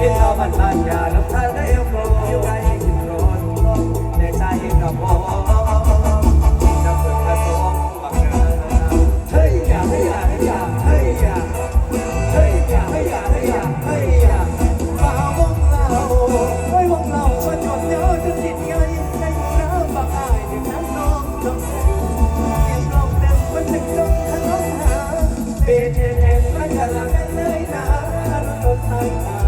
พี่นเอาบ้านบ้านยาลำทางได้เอวโกรอยู่ไกลกินร้อนในใจกับพอจะเปิกระสอบปากเฮ้ยอยากให้ยากใยเฮ้ยเฮ้ยอยายากใยเฮ้ยมาวงเราไว้วงเราชนหยดเยอจนติดเงในน้ำปากอายถึงน้ำน้องน้องเสียงลมเดิมมันถึงลมทะลุหาเบเทเทมันจะลังกันเลยนะรถไทย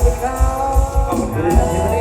คุณครับ ขอบคุณครับ